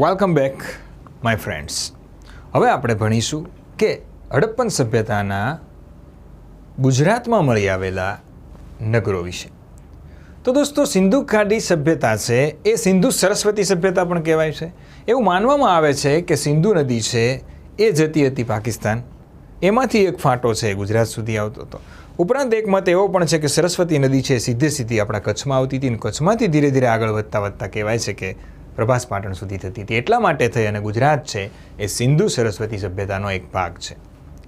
Welcome back my friends હવે આપણે ભણીશું કે હડપ્પન સભ્યતાના ગુજરાતમાં મળી આવેલા નગરો વિશે. તો દોસ્તો, સિંધુ ખાડી સભ્યતા છે, એ સિંધુ સરસ્વતી સભ્યતા પણ કહેવાય છે. એવું માનવામાં આવે છે કે સિંધુ નદી છે, એ જતી હતી પાકિસ્તાન. એમાંથી એક ફાંટો છે ગુજરાત સુધી આવતો હતો. ઉપરાંત એક મત એવો પણ છે કે સરસ્વતી નદી છે સીધે સીધી આપણા કચ્છમાં આવતી હતી અને કચ્છમાંથી ધીરે ધીરે આગળ વધતા વધતા કહેવાય છે કે પ્રભાસ પાટણ સુધી થતી હતી. એટલા માટે થઈ અને ગુજરાત છે એ સિંધુ સરસ્વતી સભ્યતાનો એક ભાગ છે.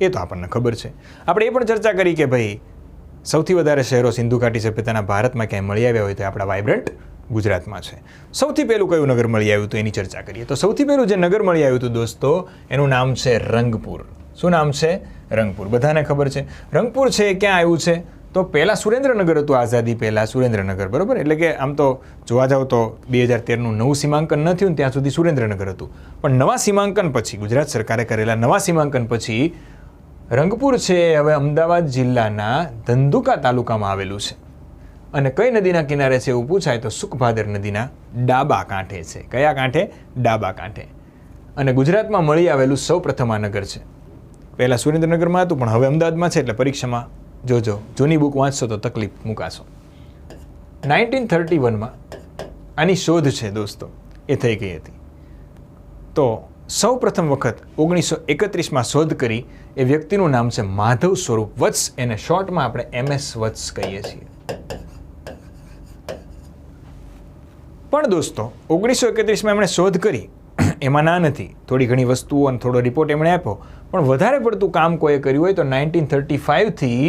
એ તો આપણને ખબર છે. આપણે એ પણ ચર્ચા કરી કે ભાઈ, સૌથી વધારે શહેરો સિંધુ ઘાટી સભ્યતાના ભારતમાં ક્યાંય મળી આવ્યા હોય તો આપણા વાઇબ્રન્ટ ગુજરાતમાં છે. સૌથી પહેલું કયું નગર મળી આવ્યું હતું એની ચર્ચા કરીએ. તો સૌથી પહેલું જે નગર મળી આવ્યું હતું દોસ્તો, એનું નામ છે રંગપુર. શું નામ છે? રંગપુર. બધાને ખબર છે. રંગપુર છે એ ક્યાં આવ્યું છે? તો પહેલાં સુરેન્દ્રનગર હતું આઝાદી પહેલાં સુરેન્દ્રનગર, બરાબર? એટલે કે આમ તો જોવા જાવ તો બે હજાર તેરનું નવું સીમાંકન ન થયું ત્યાં સુધી સુરેન્દ્રનગર હતું. પણ નવા સીમાંકન પછી, ગુજરાત સરકારે કરેલા નવા સીમાંકન પછી રંગપુર છે, હવે અમદાવાદ જિલ્લાના ધંધુકા તાલુકામાં આવેલું છે. અને કઈ નદીના કિનારે છે એવું પૂછાય તો સુખભાદર નદીના ડાબા કાંઠે છે. કયા કાંઠે? ડાબા કાંઠે. અને ગુજરાતમાં મળી આવેલું સૌ પ્રથમ આ નગર છે. પહેલાં સુરેન્દ્રનગરમાં હતું, પણ હવે અમદાવાદમાં છે, એટલે પરીક્ષામાં જોજો, જૂની બુક વાંચશો તો તકલીફ મુકાશો. નાઇન્ટીન થર્ટી વનમાં આની શોધ છે દોસ્તો, એ થઈ ગઈ હતી. તો સૌ પ્રથમ વખત ઓગણીસો એકત્રીસમાં શોધ કરી એ વ્યક્તિનું નામ છે માધવ સ્વરૂપ વત્સ, એને શોર્ટમાં આપણે એમએસ વત્સ કહીએ છીએ. પણ દોસ્તો, ઓગણીસો એકત્રીસમાં એમણે શોધ કરી, એમાં ના નથી, થોડી ઘણી વસ્તુઓ અને થોડો રિપોર્ટ એમણે આપ્યો, પણ વધારે પડતું કામ કોઈએ કર્યું હોય તો નાઇન્ટીન થર્ટી ફાઇવથી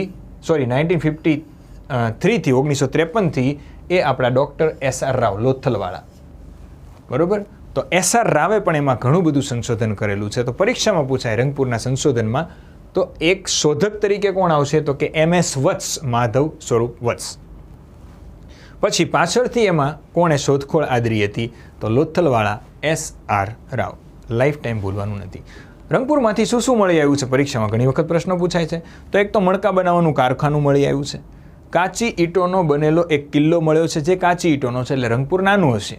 સોરી, નાઇન્ટીન ફિફ્ટી થ્રીથી, ઓગણીસો ત્રેપનથી એ આપણા ડૉક્ટર એસ આર રાવ લોથલવાળા. બરાબર? તો એસ આર રાવે પણ એમાં ઘણું બધું સંશોધન કરેલું છે. તો પરીક્ષામાં પૂછાય રંગપુરના સંશોધનમાં, તો એક શોધક તરીકે કોણ આવશે? તો કે એમ એસ વત્સ, માધવ સ્વરૂપ વત્સ. પછી પાછળથી એમાં કોણે શોધખોળ આદરી હતી? તો લોથલવાળા S R Rao. Life time ભૂલવાનું નથી. રંગપુરમાંથી શું શું મળી આવ્યું છે? પરીક્ષામાં ઘણી વખત પ્રશ્નો પૂછાય છે. તો એક તો મણકા બનાવવાનું કારખાનું મળી આવ્યું છે. કાચી ઈંટોનો બનેલો એક કિલ્લો મળ્યો છે, જે કાચી ઈંટોનો છે, એટલે રંગપુર નાનું હશે.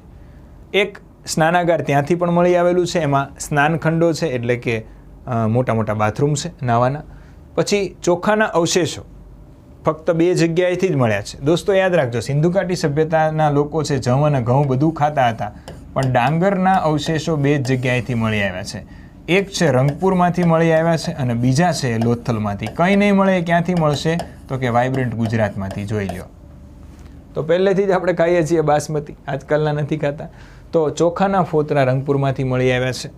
એક સ્નાનાગાર ત્યાંથી પણ મળી આવેલું છે, એમાં સ્નાનખંડો છે, એટલે કે મોટા મોટા બાથરૂમ છે, નાવાના. પછી ચોખાના અવશેષો ફક્ત બે જગ્યાએથી જ મળ્યા છે. દોસ્તો, યાદ રાખજો, સિંધુ ઘાટી સભ્યતાના લોકો છે જવ અને ઘઉં બધું ખાતા હતા, પણ ડાંગરના અવશેષો બે જ જગ્યાએથી મળી આવ્યા છે. એક છે રંગપુરમાંથી મળી આવ્યા છે અને બીજા છે લોથલમાંથી. કંઈ નહીં મળે, ક્યાંથી મળશે? તો કે વાઇબ્રન્ટ ગુજરાતમાંથી, જોઈ લ્યો. તો પહેલેથી જ આપણે ખાઈએ છીએ બાસમતી, આજકાલના નથી ખાતા. તો ચોખાના ફોતરા રંગપુરમાંથી મળી આવ્યા છે.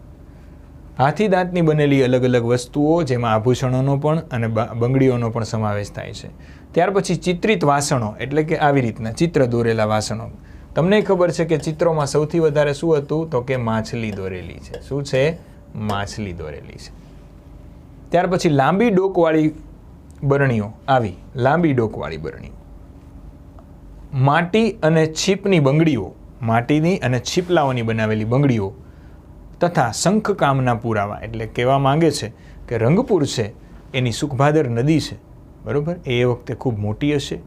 હાથી દાંતની બનેલી અલગ અલગ વસ્તુઓ, જેમાં આભૂષણોનો પણ અને બંગડીઓનો પણ સમાવેશ થાય છે. ત્યાર પછી ચિત્રિત વાસણો, એટલે કે આવી રીતના, ચિત્ર દોરેલા વાસણો. તમને ખબર છે કે ચિત્રોમાં સૌથી વધારે શું હતું? તો કે માછલી દોરેલી છે. શું છે? માછલી દોરેલી છે. ત્યાર પછી લાંબી ડોકવાળી બરણીઓ આવી. લાંબી ડોકવાળી બરણીઓ. માટી અને છીપની બંગડીઓ, માટીની અને છીપલાઓની બનાવેલી બંગડીઓ તથા શંખકામના પુરાવા એટલે કહેવા માંગે છે કે રંગપુર છે, એની સુખભાદર નદી છે. બરાબર? એ એ વખતે ખૂબ મોટી હશે.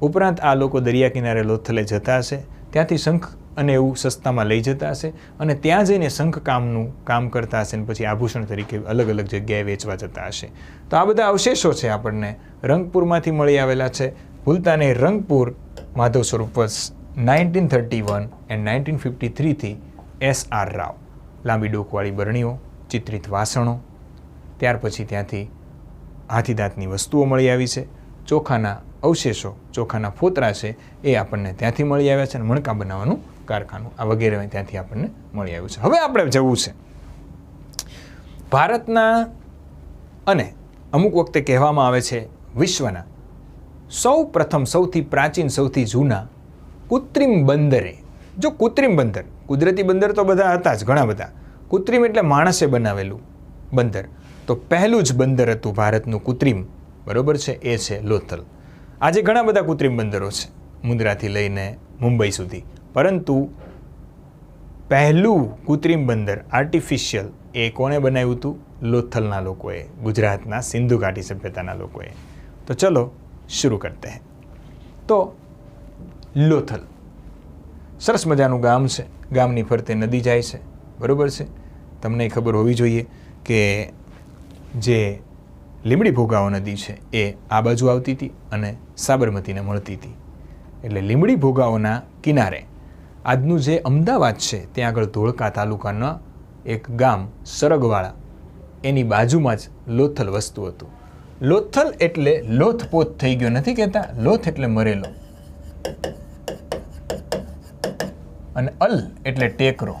ઉપરાંત આ લોકો દરિયા કિનારે લોથલે જતા હશે. ત્યાંથી શંખ અને એવું સસ્તામાં લઈ જતા હશે અને ત્યાં જઈને શંખકામનું કામ કરતા હશે અને પછી આભૂષણ તરીકે અલગ અલગ જગ્યાએ વેચવા જતા હશે. તો આ બધા અવશેષો છે આપણને. રંગપુરમાંથી મળી આવેલા છે. ભૂલતા નહીં Rangpur Madhav Swarup nineteen thirty one and nineteen fifty થ્રીથી S R Rao. લાંબી ડોકવાળી બરણીઓ, ચિત્રિત વાસણો. ત્યાર પછી ત્યાંથી હાથીદાંતની વસ્તુઓ મળી આવી છે. ચોખાના અવશેષો, ચોખાના ફોતરા છે એ આપણને ત્યાંથી મળી આવ્યા છે અને મણકા બનાવવાનું કારખાનું, આ વગેરે ત્યાંથી આપણને મળી આવ્યું છે. હવે આપણે જવું છે. ભારતના અને અમુક વખતે કહેવામાં આવે છે, વિશ્વના સૌ પ્રથમ, સૌથી પ્રાચીન, સૌથી જૂના કૃત્રિમ બંદરે, જો કૃત્રિમ બંદર, કુદરતી બંદર તો બધા હતા જ, ઘણા બધા. કૃત્રિમ એટલે માણસે બનાવેલું બંદર. તો પહેલું જ બંદર હતું ભારતનું કૃત્રિમ, બરોબર છે? એ છે લોથલ. આજે ઘણા બધા કૃત્રિમ બંદરો છે, મુન્દ્રાથી લઈને મુંબઈ સુધી. પરંતુ પહેલું કૃત્રિમ બંદર આર્ટિફિશિયલ એ કોણે બનાવ્યું હતું? લોથલના લોકોએ, ગુજરાતના સિંધુ ઘાટી સભ્યતાના લોકોએ. તો ચલો શરૂ કરતે હૈ. તો લોથલ. સરસ મજાનું ગામ છે. ગામની ફરતે નદી જાય છે. બરાબર છે? તમને ખબર હોવી જોઈએ કે જે લીમડી ભોગાવો નદી છે, એ આ બાજુ આવતી હતી અને સાબરમતીને મળતી હતી. એટલે લીમડી ભોગાઓના કિનારે આજનું જે અમદાવાદ છે, ત્યાં આગળ ધોળકા તાલુકાના એક ગામ, સરગવાળા. એની બાજુમાં જ લોથલ વસ્તુ હતું. લોથલ એટલે લોથપોથ થઈ ગયો નથી કહેતા, લોથ એટલે મરેલો. અને અલ એટલે ટેકરો.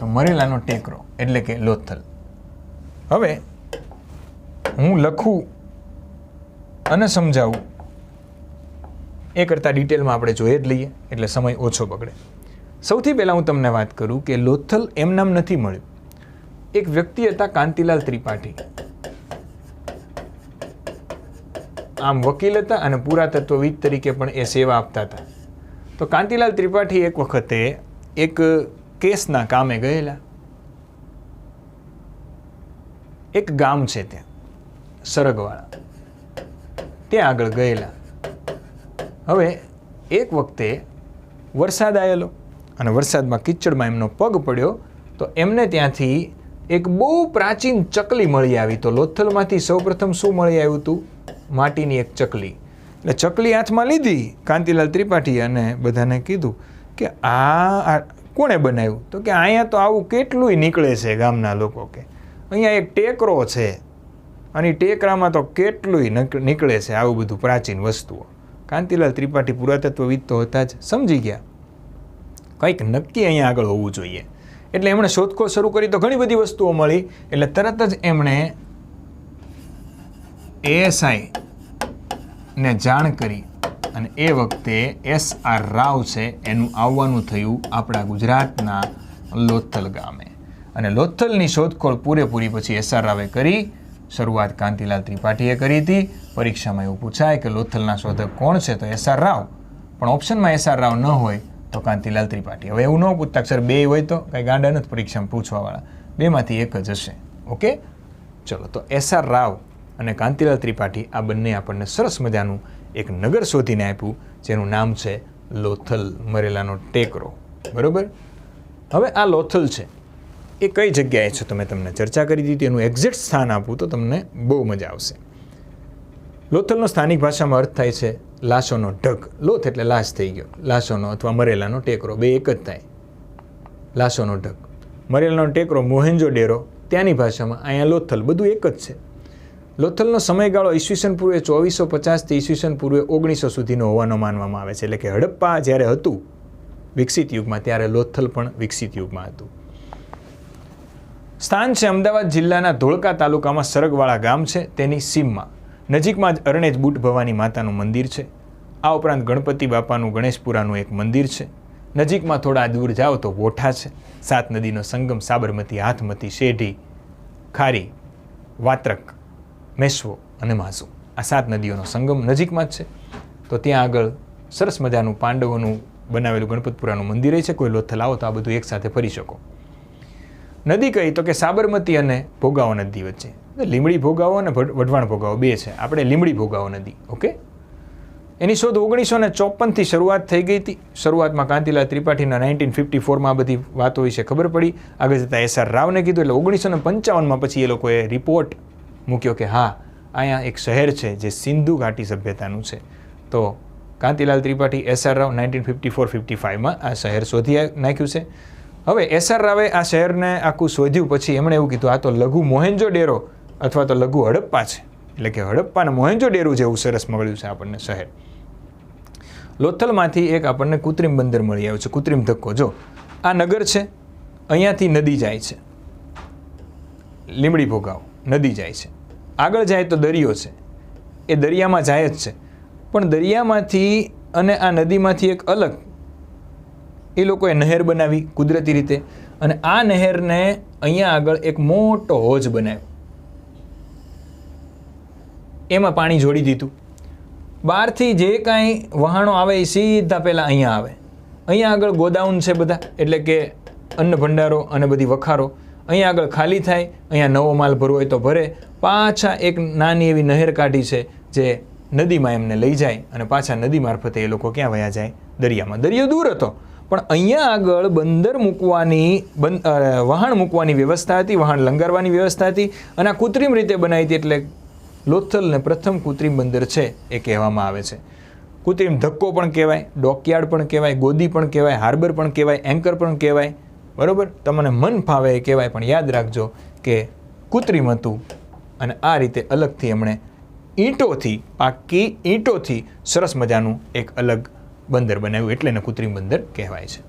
તો મરેલાનો ટેકરો એટલે કે લોથલ. હવે હું લખું અને સમજાવું. એ કરતાં ડિટેલમાં આપણે જોઈએ જ લઈએ, એટલે સમય ઓછો બગડે. સૌથી પહેલાં હું તમને વાત કરું કે લોથલ એમ નામ નથી મળ્યું. એક વ્યક્તિ હતા કાંતિલાલ ત્રિપાઠી. આમ વકીલ હતા અને પુરાતત્વવિદ તરીકે પણ એ સેવા આપતા હતા. તો કાંતિલાલ ત્રિપાઠી એક વખતે એક કેસના કામે ગયેલા. એક ગામ છે ત્યાં, સરગવાળા. ત્યાં આગળ ગયેલા. હવે એક વખતે વરસાદ આવેલો અને વરસાદમાં કિચડમાં એમનો પગ પડ્યો, તો એમને ત્યાંથી એક બહુ પ્રાચીન ચકલી મળી આવી. તો લોથલમાંથી સૌપ્રથમ શું મળી આવ્યું હતું? માટીની એક ચકલી. એટલે ચકલી હાથમાં લીધી, કાંતિલાલ ત્રિપાઠી અને બધાને કીધું કે આ કોણે બનાવ્યું? તો કે અહીંયા તો આવું કેટલુંય નીકળે છે ગામના લોકો કે. અહીંયા એક ટેકરો છે. અને ટેકરામાં તો કેટલુંય નીકળે છે આવું બધું પ્રાચીન વસ્તુઓ. કાંતિલાલ ત્રિપાઠી પુરાતત્વવિદ તો હતા જ, સમજી ગયા. કંઈક નક્કી અહીંયા આગળ હોવું જોઈએ. એટલે એમણે શોધખોળ શરૂ કરી તો ઘણી બધી વસ્તુઓ મળી. એટલે તરત જ એમણે એએસઆઈ ને જાણ કરી. અને એ વખતે એસ આર રાવ છે, એનું આવવાનું થયું આપણા ગુજરાતના લોથલ ગામે. અને લોથલની શોધખોળ પૂરેપૂરી પછી એસ આર રાવે કરી. શરૂઆત કાંતિલાલ ત્રિપાઠીએ કરી હતી. પરીક્ષામાં એવું પૂછાય કે લોથલના શોધક કોણ છે તો એસ આર રાવ. પણ ઓપ્શનમાં એસ આર રાવ ન હોય તો કાંતિલાલ ત્રિપાઠી. હવે એવું ન પૂછતા સર બે હોય તો કાંઈ ગાંડા નથી પરીક્ષામાં પૂછવાવાળા. બેમાંથી એક જ હશે. ઓકે? ચલો, તો એસ આર રાવ અને કાંતિલાલ ત્રિપાઠી આ બંને આપણને સરસ મજાનું એક નગર શોધીને આપ્યું, જેનું નામ છે લોથલ મરેલાનો ટેકરો. બરોબર? હવે આ લોથલ છે. એ કઈ જગ્યાએ છે? તો મેં તમને ચર્ચા કરી દીધી, એનું એક્ઝેક્ટ સ્થાન આપું તો તમને બહુ મજા આવશે. લોથલનો સ્થાનિક ભાષામાં અર્થ થાય છે લાશોનો ઢગ. લોથ એટલે લાશ થઈ ગયો. લાશોનો અથવા મરેલાનો ટેકરો. બે એક જ થાય. લાશોનો ઢગ. મરેલાનો ટેકરો મોહેન્જો ડેરો. ત્યાંની ભાષામાં અહીંયા લોથલ બધું એક જ છે. લોથલનો સમયગાળો ઈસવીસન પૂર્વે ચોવીસો પચાસથી ઈસવીસન પૂર્વે ઓગણીસો સુધીનો હોવાનો માનવામાં આવે છે. એટલે કે હડપ્પા જ્યારે હતું, વિકસિત યુગમાં, ત્યારે લોથલ પણ વિકસિત યુગમાં હતું. સ્થાન છે અમદાવાદ જિલ્લાના ધોળકા તાલુકામાં સરગવાળા ગામ છે, તેની સીમમાં. નજીકમાં જ અરણેજ બુટ ભવાની માતાનું મંદિર છે. આ ઉપરાંત ગણપતિ બાપાનું ગણેશપુરાનું એક મંદિર છે. નજીકમાં થોડા દૂર જાઓ તો વોઠા છે. સાત નદીનો સંગમ સાબરમતી હાથમતી શેઢી, ખારી, વાત્રક મેશ્વો અને માસુ. આ સાત નદીઓનો સંગમ નજીકમાં જ છે. તો ત્યાં આગળ સરસ મજાનું પાંડવોનું બનાવેલું ગણપતપુરાનું મંદિર છે. કોઈ લોથ લાવો તો આ બધું એકસાથે ફરી શકો. નદી કઈ તો કે સાબરમતી અને ભોગાવો નદી વચ્ચે. લીમડી ભોગાવો અને વઢવાણ ભોગાવો બે છે. આપણે લીમડી ભોગાવો નદી, ઓકે? એની શોધ ઓગણીસો ને ચોપનથી શરૂઆત થઈ ગઈ હતી. શરૂઆતમાં કાંતિલાલ ત્રિપાઠીના નાઇન્ટીન ફિફ્ટી ફોરમાં બધી વાતો વિશે ખબર પડી. આગળ જતાં એસ આર રાવને કીધું, એટલે ઓગણીસો ને પંચાવનમાં પછી એ લોકોએ રિપોર્ટ મૂક્યો કે હા, અહીંયા એક શહેર છે જે સિંધુ ઘાટી સભ્યતાનું છે. તો Kantilal Tripathi, S R Rao nineteen fifty four, fifty ફાઇવમાં આ શહેર શોધી નાખ્યું છે. હવે એસ આર રાવે આ શહેરને આખું શોધ્યું પછી એમણે એવું કીધું, આ તો લઘુ મોહેન્જો ડેરો અથવા તો લઘુ હડપ્પા છે. એટલે કે હડપ્પાને મોહેન્જો ડેરું જેવું સરસ મળ્યું છે આપણને શહેર. લોથલમાંથી એક આપણને કૃત્રિમ બંદર મળી આવ્યું છે, કૃત્રિમ ધક્કો. જો, આ નગર છે, અહીંયાથી નદી જાય છે. લીમડી ભોગાવ, નદી જાય છે. આગળ જાય તો દરિયો છે. એ દરિયામાં જાય જ છે. પણ દરિયામાંથી અને આ નદીમાંથી એક અલગ એ લોકોએ નહેર બનાવી કુદરતી રીતે અને આ નહેરને અહીંયા આગળ એક મોટો હોજ બનાવ્યો. એમાં પાણી જોડી દીધું. બહારથી જે કાંઈ વહાણો આવે એ સીધા પહેલાં અહીંયા આવે. અહીંયા આગળ ગોડાઉન છે બધા, એટલે કે અન્ન ભંડારો અને બધી વખારો. અહીંયા આગળ ખાલી થાય, અહીંયા નવો માલ ભરવો હોય તો ભરે. પાછા એક નાની એવી નહેર કાઢી છે જે નદીમાં એમને લઈ જાય અને પાછા નદી મારફતે એ લોકો ક્યાં વયા જાય? દરિયામાં. દરિયો દૂર હતો. પણ અહીંયા આગળ બંદર મૂકવાની વહાણ મૂકવાની વ્યવસ્થા હતી, વહાણ લંગારવાની વ્યવસ્થા હતી અને આ કૃત્રિમ રીતે બનાવી હતી એટલે લોથલને પ્રથમ કૃત્રિમ બંદર છે એ કહેવામાં આવે છે. કૃત્રિમ ધક્કો પણ કહેવાય, ડોકયાર્ડ પણ કહેવાય, ગોદી પણ કહેવાય, હાર્બર પણ કહેવાય, એન્કર પણ કહેવાય, બરાબર? તમને મન ફાવે એ કહેવાય, પણ યાદ રાખજો કે કૃત્રિમ હતું અને આ રીતે અલગથી એમણે ઈંટોથી, પાકી ઈંટોથી સરસ મજાનું એક અલગ બંદર બનાવ્યું એટલે એને કૃત્રિમ બંદર કહેવાય છે.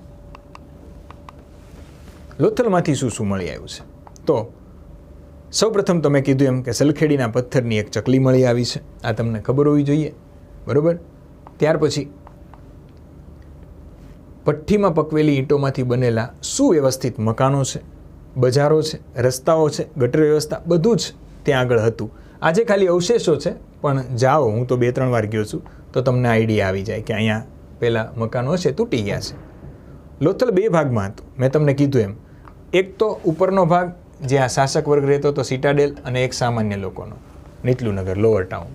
લોથલમાંથી શું શું મળી આવ્યું છે? તો સૌપ્રથમ તમે કીધું એમ કે સલખેડીના પથ્થરની એક ચકલી મળી આવી છે. આ તમને ખબર હોવી જોઈએ. બરોબર? ત્યાર પછી પઠ્ઠીમાં પકવેલી ઈંટોમાંથી બનેલા સુવ્યવસ્થિત મકાનો છે, બજારો છે, રસ્તાઓ છે, ગટર વ્યવસ્થા બધું જ ત્યાં આગળ હતું. આજે ખાલી અવશેષો છે, પણ જાઓ, હું તો બે ત્રણ વાર ગયો છું, તો તમને આઈડિયા આવી જાય કે અહીંયા પેલા મકાનો હશે, તૂટી ગયા છે. લોથલ બે ભાગમાં હતું. મેં તમને કીધું એમ. એક તો ઉપરનો ભાગ, જ્યાં શાસક વર્ગ રહેતો હતો, સિટાડેલ અને એક સામાન્ય લોકોનો, નીતલુનગર લોઅર ટાઉન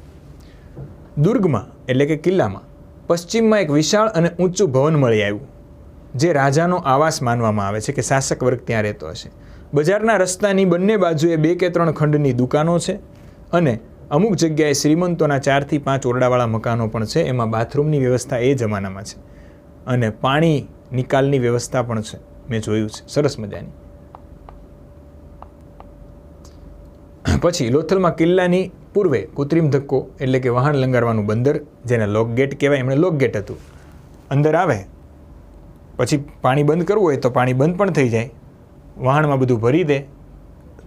દુર્ગમાં, એટલે કે કિલ્લામાં, પશ્ચિમમાં એક વિશાળ અને ઊંચું ભવન મળી આવ્યું, જે રાજાનો આવાસ માનવામાં આવે છે કે શાસક વર્ગ ત્યાં રહેતો હશે. બજારના રસ્તાની બંને બાજુએ બે કે ત્રણ ખંડની દુકાનો છે અને અમુક જગ્યાએ શ્રીમંતોના ચારથી પાંચ ઓરડાવાળા મકાનો પણ છે, એમાં બાથરૂમની વ્યવસ્થા એ જમાનામાં છે. અને પાણી નિકાલની વ્યવસ્થા પણ છે, મેં જોયું છે. સરસ મજાની. પછી લોથલમાં કિલ્લાની પૂર્વે કૃત્રિમ ધક્કો એટલે કે વાહન લંગારવાનું બંદર, જેને લોક ગેટ કહેવાય, એમણે લોક ગેટ હતું. અંદર આવે, પછી પાણી બંધ કરવું હોય તો પાણી બંધ પણ થઈ જાય. વાહણમાં બધું ભરી દે,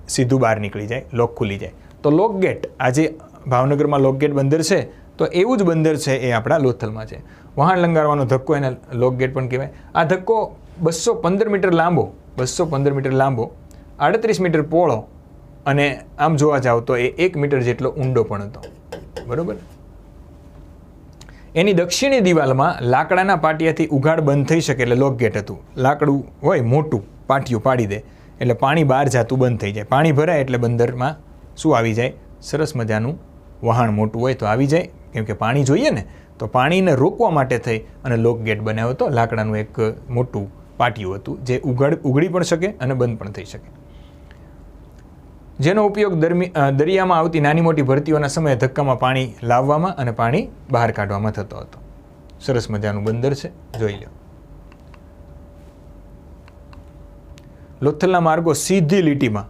સીધું બહાર નીકળી જાય, લોક ખુલી જાય. તો લોક ગેટ, આજે ભાવનગરમાં લોક ગેટ બંદર છે, તો એવું જ બંદર છે એ આપણા લોથલમાં છે. વહાણ લંગારવાનો ધક્કો એને લોક ગેટ પણ કહેવાય. આ ધક્કો બસો પંદર મીટર લાંબો, બસો પંદર મીટર લાંબો, આડત્રીસ મીટર પહોળો અને આમ જોવા જાવ તો એ એક મીટર જેટલો ઊંડો પણ હતો. બરોબર? એની દક્ષિણી દિવાલમાં લાકડાના પાટિયાથી ઉઘાડ બંધ થઈ શકે એટલે લોક ગેટ હતું. લાકડું હોય મોટું, પાટિયું પાડી દે, એટલે પાણી બહાર જાતું બંધ થઈ જાય. પાણી ભરાય એટલે બંદરમાં શું આવી જાય? સરસ મજાનું વહાણ મોટું હોય તો આવી જાય. કેમ કે પાણી જોઈએ ને, તો પાણીને રોકવા માટે થઈ અને લોક ગેટ બનાવ્યો હતો. લાકડાનું એક મોટું પાટિયું હતું, જે ઉઘાડ, ઉઘડી પણ શકે અને બંધ પણ થઈ શકે. જેનો ઉપયોગ દરિયામાં આવતી નાની મોટી ભરતીઓના સમયે ધક્કામાં પાણી લાવવામાં અને પાણી બહાર કાઢવામાં થતો હતો. સરસ મજાનું બંદર છે. જોઈ લો લોથલના માર્ગો સીધી લીટીમાં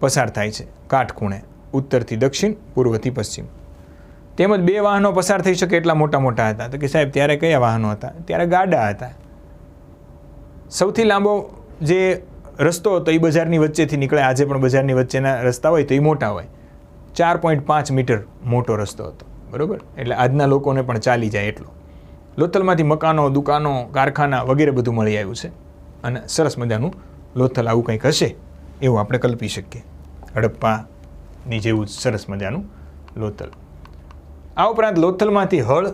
પસાર થાય છે. કાટખૂણે. ઉત્તરથી દક્ષિણ, પૂર્વથી પશ્ચિમ. તેમજ બે વાહનો પસાર થઈ શકે એટલા મોટા મોટા હતા. તો કે સાહેબ, ત્યારે કયા વાહનો હતા? ત્યારે ગાડા હતા. સૌથી લાંબો જે રસ્તો હતો એ બજારની વચ્ચેથી નીકળે. આજે પણ બજારની વચ્ચેના રસ્તા હોય તો એ મોટા હોય. ચાર પોઈન્ટ પાંચ મીટર મોટો રસ્તો હતો. બરાબર? એટલે આજના લોકોને પણ ચાલી જાય એટલો. લોથલમાંથી મકાનો, દુકાનો, કારખાના વગેરે બધું મળી આવ્યું છે. અને સરસ મજાનું લોથલ આવું કંઈક હશે. એવું આપણે કલ્પી શકીએ. હડપ્પાની જેવું સરસ મજાનું લોથલ. આ ઉપરાંત લોથલમાંથી હળ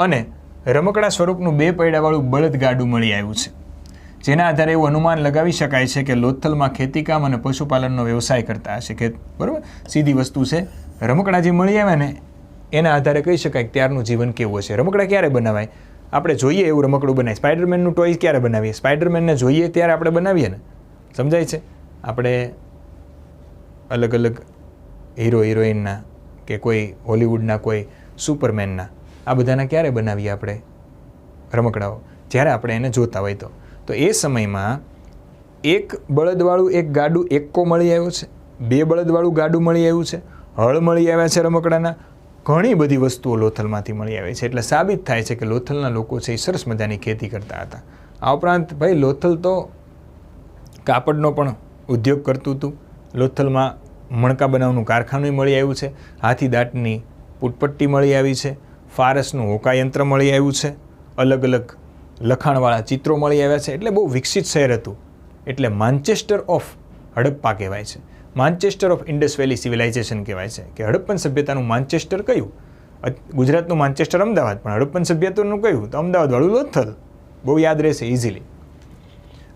અને રમકડા સ્વરૂપનું બે પૈડાવાળું બળદગાડું મળી આવ્યું છે. જેના આધારે એવું અનુમાન લગાવી શકાય છે કે લોથલમાં ખેતીકામ અને પશુપાલનનો વ્યવસાય કરતા હશે કે બરાબર? સીધી વસ્તુ છે. રમકડા જે મળી આવે ને, એના આધારે કહી શકાય કે ત્યારનું જીવન કેવું હશે. રમકડા ક્યારે બનાવાય? આપણે જોઈએ એવું રમકડું બનાવીએ સ્પાઈડરમેનનું ટોય ક્યારે બનાવીએ? સ્પાઈડરમેનને જોઈએ ત્યારે આપણે બનાવીએ ને. સમજાય છે? આપણે અલગ અલગ હીરો હિરોઈનના કે કોઈ હોલિવૂડના કોઈ સુપરમેનના આ બધાના ક્યારે બનાવીએ આપણે? રમકડાઓ. જ્યારે આપણે એને જોતા હોય તો. તો એ સમયમાં એક બળદવાળું એક ગાડું એક્કો મળી આવ્યું છે. બે બળદવાળું ગાડું મળી આવ્યું છે. હળ મળી આવ્યા છે રમકડાના. ઘણી બધી વસ્તુઓ લોથલમાંથી મળી આવે છે. એટલે સાબિત થાય છે કે લોથલના લોકો છે એ સરસ મજાની ખેતી કરતા હતા. આ ઉપરાંત ભાઈ લોથલ તો કાપડનો પણ ઉદ્યોગ કરતું હતું. લોથલમાં મણકા બનાવવાનું કારખાનું મળી આવ્યું છે. હાથી દાંતની પુટપટ્ટી મળી આવી છે. ફારસનું હોકાયંત્ર મળી આવ્યું છે. અલગ અલગ લખાણવાળા ચિત્રો મળી આવ્યા છે. એટલે બહુ વિકસિત શહેર હતું. એટલે માન્ચેસ્ટર ઓફ હડપ્પા કહેવાય છે. Manchester of Indus valley civilisation કહેવાય છે. કે હડપ્પન સભ્યતાનું માન્ચેસ્ટર કયું? ગુજરાતનું માન્ચેસ્ટર અમદાવાદ, પણ હડપ્પન સભ્યતાનું કયું? તો અમદાવાદવાળું લોથલ. બહુ યાદ રહેશે ઇઝીલી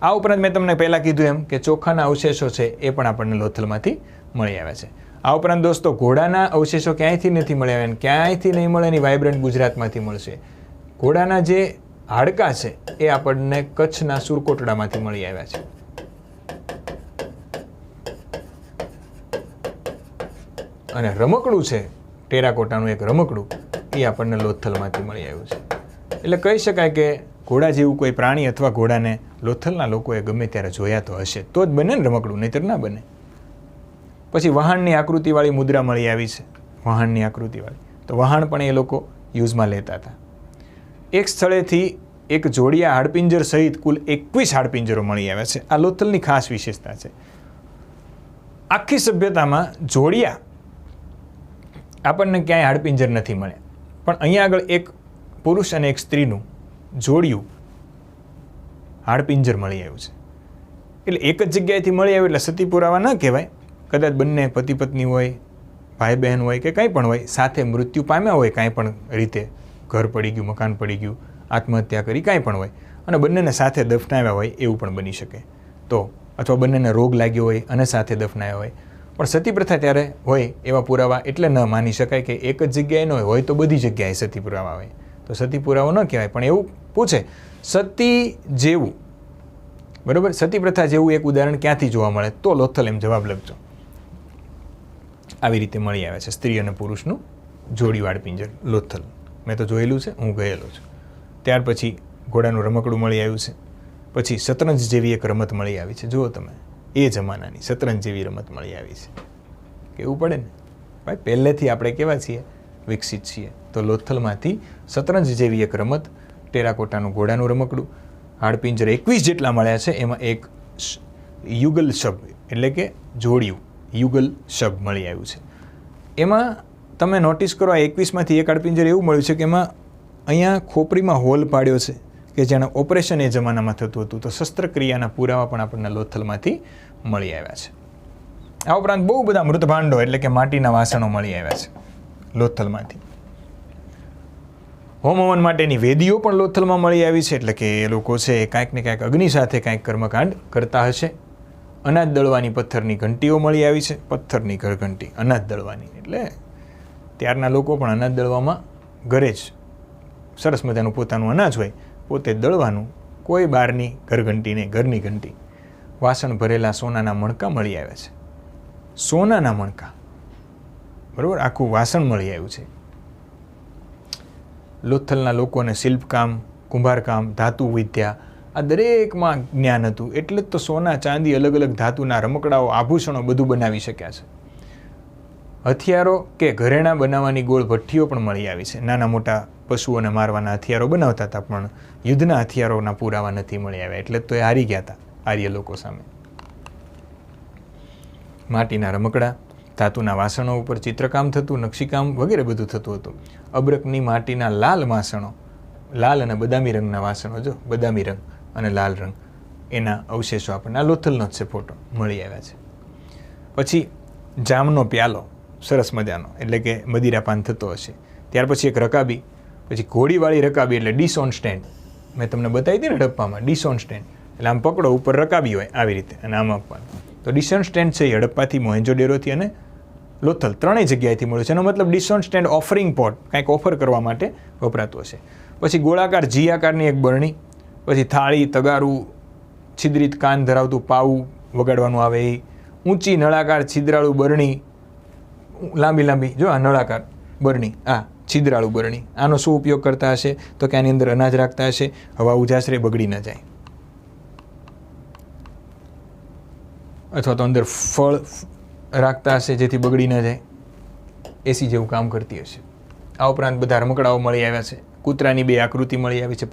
આ ઉપરાંત મેં તમને પહેલાં કીધું એમ કે ચોખાના અવશેષો છે એ પણ આપણને લોથલમાંથી મળી આવ્યા છે. આ ઉપરાંત દોસ્તો, ઘોડાના અવશેષો ક્યાંયથી નથી મળી આવ્યા અને ક્યાંયથી નહીં મળે એની વાઇબ્રન્ટ ગુજરાતમાંથી મળશે. ઘોડાના જે હાડકાં છે એ આપણને કચ્છના સુરકોટડામાંથી મળી આવ્યા છે. અને રમકડું છે, ટેરાકોટાનું એક રમકડું, એ આપણને લોથલમાંથી મળી આવ્યું છે. એટલે કહી શકાય કે ઘોડા જેવું કોઈ પ્રાણી અથવા ઘોડાને લોથલના લોકોએ ગમે ત્યારે જોયા તો હશે. તો જ બને ને રમકડું, નહીતર ના બને. પછી વહાણની આકૃતિવાળી મુદ્રા મળી આવી છે. વહાણની આકૃતિવાળી. તો વહાણ પણ એ લોકો યુઝમાં લેતા હતા. એક સ્થળેથી એક જોડિયા હાડપિંજર સહિત કુલ એકવીસ હાડપિંજરો મળી આવ્યા છે. આ લોથલની ખાસ વિશેષતા છે. આખી સભ્યતામાં જોડિયા આપણને ક્યાંય હાડપિંજર નથી મળ્યા. પણ અહીંયા આગળ એક પુરુષ અને એક સ્ત્રીનું જોડિયું હાડપિંજર મળી આવ્યું છે. એટલે એક જ જગ્યાએથી મળી આવ્યું એટલે સતી પુરાવા ન કહેવાય. કદાચ બંને પતિ પત્ની હોય ભાઈ બહેન હોય કે કંઈ પણ હોય, સાથે મૃત્યુ પામ્યા હોય, કાંઈ પણ રીતે ઘર પડી ગયું, મકાન પડી ગયું, આત્મહત્યા કરી, કાંઈ પણ હોય અને બંનેને સાથે દફનાવ્યા હોય એવું પણ બની શકે. તો અથવા બંનેને રોગ લાગ્યો હોય અને સાથે દફનાવ્યા હોય. પણ સતી પ્રથા ત્યારે હોય એવા પુરાવા એટલે ન માની શકાય કે એક જ જગ્યાએ ન હોય હોય તો બધી જગ્યાએ સતી પુરાવા હોય તો સતી પુરાવો ન કહેવાય. પણ એવું પૂછે, સતી જેવું, બરોબર? સતી પ્રથા જેવું એક ઉદાહરણ ક્યાંથી જોવા મળે? તો લોથલ એમ જવાબ લખજો. આવી રીતે મળી આવે છે. સ્ત્રી અને પુરુષનું જોડીવાળ પિંજર, લોથલ. મેં તો જોયેલું છે, હું ગયેલો છું. ત્યાર પછી ઘોડાનું રમકડું મળી આવ્યું છે. પછી શતરંજ જેવી એક રમત મળી આવી છે. જુઓ તમે, એ જમાનાની શતરંજ જેવી રમત મળી આવી છે. કેવું પડે ને? ભાઈ, પહેલેથી આપણે કેવા છીએ? વિકસિત છીએ. તો લોથલમાંથી શતરંજ જેવી એક રમત, ટેરાકોટાનું ઘોડાનું રમકડું, હાડપિંજર એકવીસ જેટલા મળ્યા છે, એમાં એક યુગલ શબ, એટલે કે જોડિયું, યુગલ શબ મળી આવ્યું છે. એમાં તમે નોટિસ કરો, આ એકવીસમાંથી એક હાડપિંજર એવું મળ્યું છે કે એમાં અહીંયા ખોપરીમાં હોલ પાડ્યો છે, કે જેને ઓપરેશન એ જમાનામાં થતું હતું, તો શસ્ત્રક્રિયાના પુરાવા પણ આપણને લોથલમાંથી મળી આવ્યા છે. આ ઉપરાંત બહુ બધા મૃતભાંડો, એટલે કે માટીના વાસણો મળી આવ્યા છે, લોથલમાંથી. હોમ માટેની વેદીઓ પણ લોથલમાં મળી આવી છે, એટલે કે એ લોકો છે કાંઈક ને કાંઈક અગ્નિ સાથે કાંઈક કર્મકાંડ કરતા હશે. અનાજ દળવાની પથ્થરની ઘંટીઓ મળી આવી છે, પથ્થરની ઘરઘંટી, અનાજ દળવાની. એટલે ત્યારના લોકો પણ અનાજ દળવામાં ઘરે જ સરસ મજાનું પોતાનું અનાજ હોય, પોતે દળવાનું કોઈ બહારની ઘરઘંટી નહીં ઘરની ઘંટી. વાસણ ભરેલા સોનાના મણકા મળી આવ્યા છે. સોનાના મણકા. બરાબર? આખું વાસણ મળી આવ્યું છે. લોથલના લોકોને શિલ્પકામ, કુંભારકામ, ધાતુ વિદ્યા, આ દરેકમાં જ્ઞાન હતું. એટલે જ તો સોના, ચાંદી અલગ અલગ ધાતુના રમકડાઓ, આભૂષણો બધું બનાવી શક્યા છે. હથિયારો કે ઘરેણાં બનાવવાની ગોળ ભઠ્ઠીઓ પણ મળી આવી છે. નાના મોટા પશુઓને મારવાના હથિયારો બનાવતા હતા, પણ યુદ્ધના હથિયારોના પુરાવા નથી મળી આવ્યા. એટલે તો એ હારી ગયા હતા, આર્ય લોકો સામે. માટીના રમકડા ધાતુના વાસણો ઉપર ચિત્રકામ થતું, નકશીકામ વગેરે બધું થતું હતું. અબ્રકની માટીના લાલ વાસણો, લાલ અને બદામી રંગના વાસણો, જો, બદામી રંગ અને લાલ રંગ, એના અવશેષો આપણને આ લોથલનો જ છે ફોટો મળી આવ્યા છે. પછી જામનો પ્યાલો, સરસ મજાનો, એટલે કે મદિરાપાન થતો હશે. ત્યાર પછી એક રકાબી, પછી ઘોડીવાળી રકાબી એટલે ડીશ ઓન સ્ટેન્ડ. મેં તમને બતાવી હતી ને ડપ્પામાં ડીશ ઓન સ્ટેન્ડ. એટલે આમ પકડો, ઉપર રકાબી હોય, આવી રીતે, અને આમ આપવાનું તો ડીશ ઓન સ્ટેન્ડ છે એ હડપ્પાથી મોહેન્જો ડેરોથી અને લોથલ ત્રણેય જગ્યાએથી મળ્યું છે. એનો મતલબ ઓન સ્ટેન્ડ ઓફરિંગ પોટ કંઈક ઓફર કરવા માટે વપરાતો હશે. પછી ગોળાકાર જી આકારની એક બરણી, પછી થાળી, તગારું, છિદ્રિત કાન ધરાવતું પાવું વગાડવાનું આવે એ. ઊંચી નળાકાર છિદ્રાળુ બરણી, લાંબી લાંબી, જો આ નળાકાર બરણી, આ છિદ્રાળુ બરણી, આનો શું ઉપયોગ કરતા હશે? તો કે આની અંદર અનાજ રાખતા હશે, હવા ઉજાસરે બગડી ન જાય. અથવા તો અંદર ફળ રાખતા હશે, જેથી બગડી ન જાય. એસી જેવું કામ કરતી હશે. આ ઉપરાંત બધા રમકડાઓ મળી આવ્યા છે. કૂતરાની બે આકૃતિ મળી આવી છે.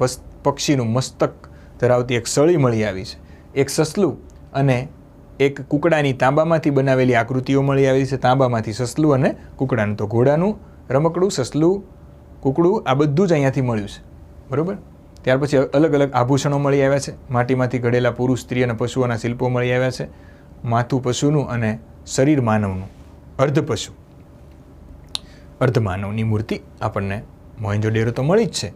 પક્ષીનું મસ્તક ધરાવતી એક સળી મળી આવી છે. એક સસલું અને એક કુકડાની તાંબામાંથી બનાવેલી આકૃતિઓ મળી આવી છે. તાંબામાંથી સસલું અને કુકડાનું. તો ઘોડાનું, રમકડું, સસલું, કુકડું, આ બધું જ અહીંયાથી મળ્યું છે. બરાબર? ત્યાર પછી અલગ અલગ આભૂષણો મળી આવ્યા છે. માટીમાંથી ઘડેલા પુરુષ, સ્ત્રી અને પશુઓના શિલ્પો મળી આવ્યા છે. માથું પશુનું અને શરીર માનવનું અર્ધ પશુ. અર્ધ માનવની મૂર્તિ આપણને મોહેન્જો ડેરો તો મળી જ છે.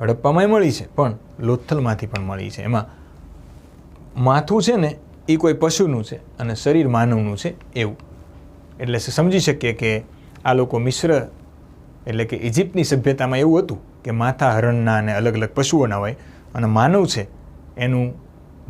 હડપ્પામાંય મળી છે, પણ લોથલમાંથી પણ મળી છે. એમાં માથું છે ને એ કોઈ પશુનું છે અને શરીર માનવનું છે એવું. એટલે સમજી શકીએ કે આ લોકો મિશ્ર, એટલે કે ઇજિપ્તની સભ્યતામાં એવું હતું કે માથા હરણના અને અલગ અલગ પશુઓના હોય અને માનવ છે એનું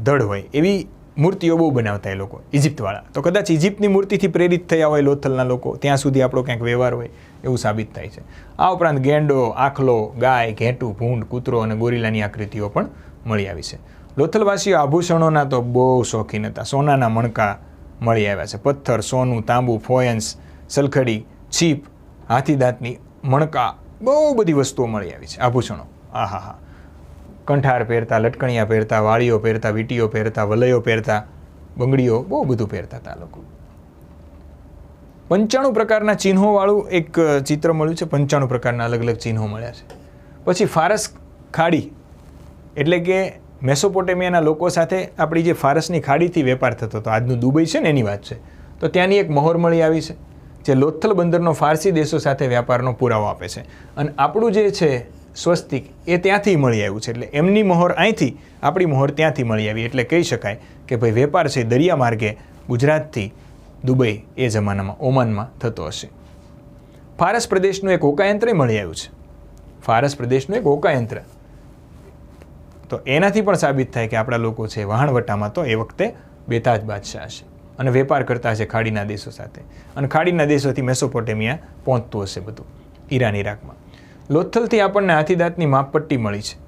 ધડ હોય. એવી મૂર્તિઓ બહુ બનાવતા એ લોકો, ઇજિપ્તવાળા. તો કદાચ ઇજિપ્તની મૂર્તિથી પ્રેરિત થયા હોય લોથલના લોકો, ત્યાં સુધી આપણો ક્યાંક વ્યવહાર હોય એવું સાબિત થાય છે. આ ઉપરાંત ગેંડો, આખલો, ગાય, ઘેટું, ભૂંડ, કૂતરો અને ગોરીલાની આકૃતિઓ પણ મળી આવી છે. લોથલવાસીઓ આભૂષણોના તો બહુ શોખીન હતા. સોનાના મણકા મળી આવ્યા છે. પથ્થર, સોનું, તાંબુ, ફોયન્સ, સલખડી, છીપ હાથી દાંતની મણકા, બહુ બધી વસ્તુઓ મળી આવી છે. આભૂષણો. આ હા હા કંઠાર પહેરતા, લટકણિયા પહેરતા, વાળીઓ પહેરતા, વીટીઓ પહેરતા, વલયો પહેરતા, બંગડીઓ બહુ બધું પહેરતા હતા લોકો. પંચાણું પ્રકારના ચિહ્નોવાળું એક ચિત્ર મળ્યું છે. પંચાણું પ્રકારના અલગ અલગ ચિહ્નો મળ્યા છે. પછી ફારસ ખાડી એટલે કે મેસોપોટેમિયાના લોકો સાથે આપણી જે ફારસની ખાડીથી વેપાર થતો હતો. આજનું દુબઈ છે ને એની વાત છે. તો ત્યાંની એક મહોર મળી આવી છે, જે લોથલ બંદરનો ફારસી દેશો સાથે વ્યાપારનો પુરાવો આપે છે. અને આપણું જે છે સ્વસ્તિક, એ ત્યાંથી મળી આવ્યું છે. એટલે એમની મહોર અહીંથી, આપણી મહોર ત્યાંથી મળી આવી. એટલે કહી શકાય કે ભાઈ વેપાર છે દરિયા માર્ગે, ગુજરાતથી દુબઈ એ જમાનામાં, ઓમાનમાં થતો હશે. ફારસ પ્રદેશનું એક ઓકાયંત્ર મળી આવ્યું છે. ફારસ પ્રદેશનું એક ઓકાયંત્ર તો એનાથી પણ સાબિત થાય કે આપણા લોકો છે વહાણવટામાં તો એ વખતે બેતાજ બાદશાહ હશે અને વેપાર કરતા હશે ખાડીના દેશો સાથે. અને ખાડીના દેશોથી મેસોપોટેમિયા પહોંચતું હશે બધું, ઈરાન, ઈરાકમાં. લોથલથી આપણને હાથીદાંતની માપપટ્ટી મળી છે.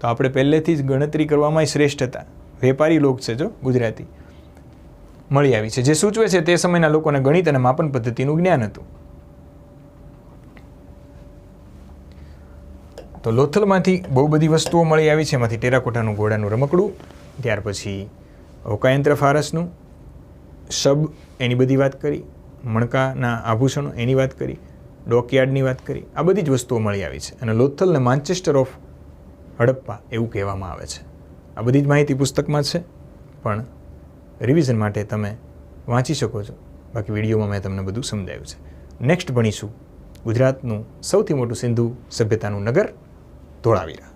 તો આપણે પહેલેથી જ ગણતરી કરવામાં શ્રેષ્ઠ હતા. વેપારી લોક છે જો, ગુજરાતી. મળી આવી છે. જે સૂચવે છે તે સમયના લોકોને ગણિત અને માપન પદ્ધતિનું જ્ઞાન હતું. તો લોથલમાંથી બહુ બધી વસ્તુઓ મળી આવી છે. એમાંથી ટેરાકોટાનું ઘોડાનું રમકડું, ત્યાર પછી હોકાયંત્ર ફારસનું શબ એની બધી વાત કરી, મણકાના આભૂષણો એની વાત કરી ડોકયાર્ડની વાત કરી, આ બધી જ વસ્તુઓ મળી આવી છે. અને લોથલને માન્ચેસ્ટર ઓફ હડપ્પા એવું કહેવામાં આવે છે. આ બધી જ માહિતી પુસ્તકમાં છે, પણ રિવિઝન માટે તમે વાંચી શકો છો. બાકી વિડીયોમાં મેં તમને બધું સમજાવ્યું છે. નેક્સ્ટ ભણીશું ગુજરાતનું સૌથી મોટું સિંધુ સભ્યતાનું નગર ધોળાવીરા.